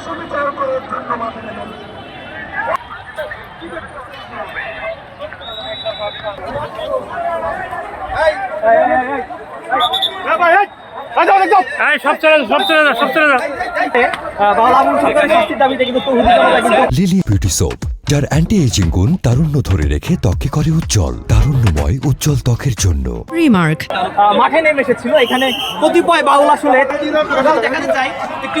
সুবিচার করে ধন্যবাদ লিলি বিউটি সোপ যার অ্যান্টি এজিং গুণ তারুণ্য ধরে রেখে ত্বককে করে উজ্জ্বল তারুণ্যময় উজ্জ্বল ত্বকের জন্য. আহ, মাঠে নেমে এসেছিল এখানে কতিপয় বাউল আসলে দেখাতে চাই একটু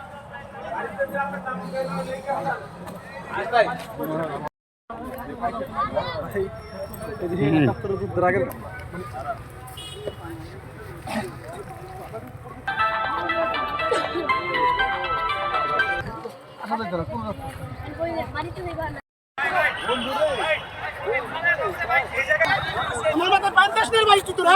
আমার মাথা পাঁচ দশ নেই বাইশ তোরা।